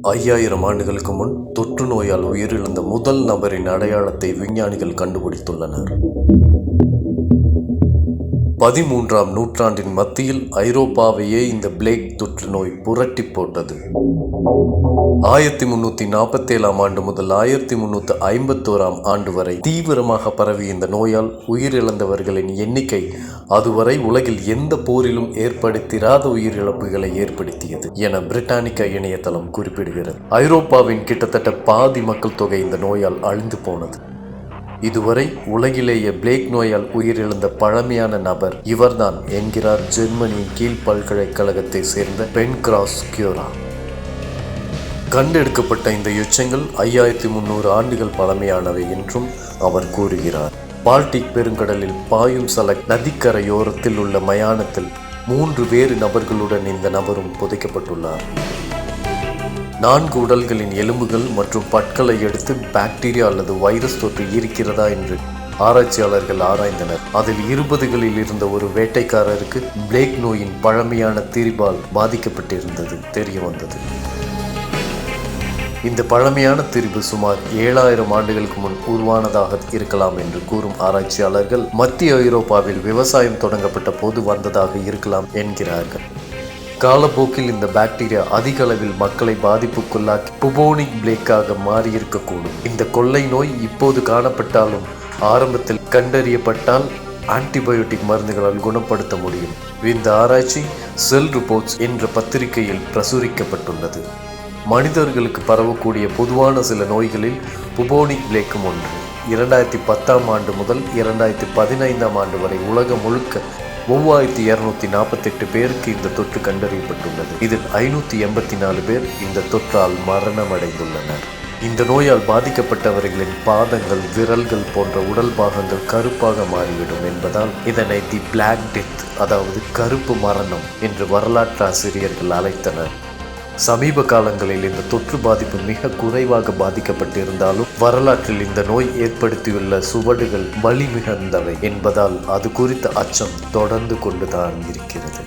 ஐயாயிரம் ஆண்டுகளுக்கு முன் தொற்று நோயால் உயிரிழந்த முதல் நபரின் அடையாளத்தை விஞ்ஞானிகள் கண்டுபிடித்துள்ளனர். பதிமூன்றாம் நூற்றாண்டின் மத்தியில் ஐரோப்பாவையே இந்த பிளேக் தொற்று நோய் புரட்டி போட்டது. ஆயிரத்தி முன்னூத்தி நாற்பத்தி ஏழாம் ஆண்டு முதல் ஆயிரத்தி முன்னூத்தி ஐம்பத்தோராம் ஆண்டு வரை தீவிரமாக பரவிய இந்த நோயால் உயிரிழந்தவர்களின் எண்ணிக்கை அதுவரை உலகில் எந்த போரிலும் ஏற்படுத்திராத உயிரிழப்புகளை ஏற்படுத்தியது என பிரிட்டானிக்கா இணையதளம் குறிப்பிடுகிறது. ஐரோப்பாவின் கிட்டத்தட்ட பாதி மக்கள் தொகை இந்த நோயால் அழிந்து போனது. இதுவரை உலகிலேயே பிளேக் நோயால் உயிரிழந்த பழமையான நபர் இவர்தான் என்கிறார் ஜெர்மனியின் கீழ் பல்கலைக்கழகத்தை சேர்ந்த பென் கிராஸ் கியூரா. கண்டெடுக்கப்பட்ட இந்த எச்சங்கள் ஐயாயிரத்தி முந்நூறு ஆண்டுகள் பழமையானவை என்றும் அவர் கூறுகிறார். பால்டிக் பெருங்கடலில் பாயும் சலக் நதிக்கரையோரத்தில் உள்ள மயானத்தில் மூன்று வேறு நபர்களுடன் இந்த நபரும் புதைக்கப்பட்டுள்ளார். நான்கு உடல்களின் எலும்புகள் மற்றும் பற்களை எடுத்து பாக்டீரியா அல்லது வைரஸ் தொற்று இருக்கிறதா என்று ஆராய்ச்சியாளர்கள் ஆராய்ந்தனர். அதில் இருபதுகளில் இருந்த ஒரு வேட்டைக்காரருக்கு பிளேக் நோயின் பழமையான திரிபால் பாதிக்கப்பட்டிருந்தது தெரிய வந்தது. இந்த பழமையான திரிபு சுமார் ஏழாயிரம் ஆண்டுகளுக்கு முன் உருவானதாக இருக்கலாம் என்று கூறும் ஆராய்ச்சியாளர்கள் மத்திய ஐரோப்பாவில் விவசாயம் தொடங்கப்பட்ட போது வந்ததாக இருக்கலாம் என்கிறார்கள். காலப்போக்கில் இந்த பாக்டீரியா அதிக அளவில் மக்களை பாதிப்புக்குள்ளாக்கி புபோனிக் பிளேக்காக மாறியிருக்கக்கூடும். இந்த கொள்ளை நோய் இப்போது காணப்பட்டாலும் ஆரம்பத்தில் கண்டறியப்பட்டால் ஆன்டிபயோட்டிக் மருந்துகளால் குணப்படுத்த முடியும். இந்த ஆராய்ச்சி செல் ரிப்போர்ட்ஸ் என்ற பத்திரிகையில் பிரசுரிக்கப்பட்டுள்ளது. மனிதர்களுக்கு பரவக்கூடிய பொதுவான சில நோய்களில் புபோனிக் பிளேக்கும் ஒன்று. இரண்டாயிரத்தி பத்தாம் ஆண்டு முதல் இரண்டாயிரத்தி பதினைந்தாம் ஆண்டு வரை உலகம் முழுக்க மூவாயிரத்தி இருநூத்தி நாற்பத்தெட்டு பேருக்கு இந்த தொற்று கண்டறியப்பட்டுள்ளது. இதில் ஐநூத்தி எண்பத்தி நாலு பேர் இந்த தொற்றால் மரணமடைந்துள்ளனர். இந்த நோயால் பாதிக்கப்பட்டவர்களின் பாதங்கள் விரல்கள் போன்ற உடல் பாகங்கள் கருப்பாக மாறிவிடும் என்பதால் இதனை தி பிளாக் டெத் அதாவது கருப்பு மரணம் என்று வரலாற்று ஆசிரியர்கள் அழைத்தனர். சமீப காலங்களில் இந்த தொற்று பாதிப்பு மிக குறைவாக பாதிக்கப்பட்டிருந்தாலும் வரலாற்றில் இந்த நோய் ஏற்படுத்தியுள்ள சுவடுகள் வலிமிகந்தவை என்பதால் அது குறித்த அச்சம் தொடர்ந்து கொண்டுதான் இருக்கிறது.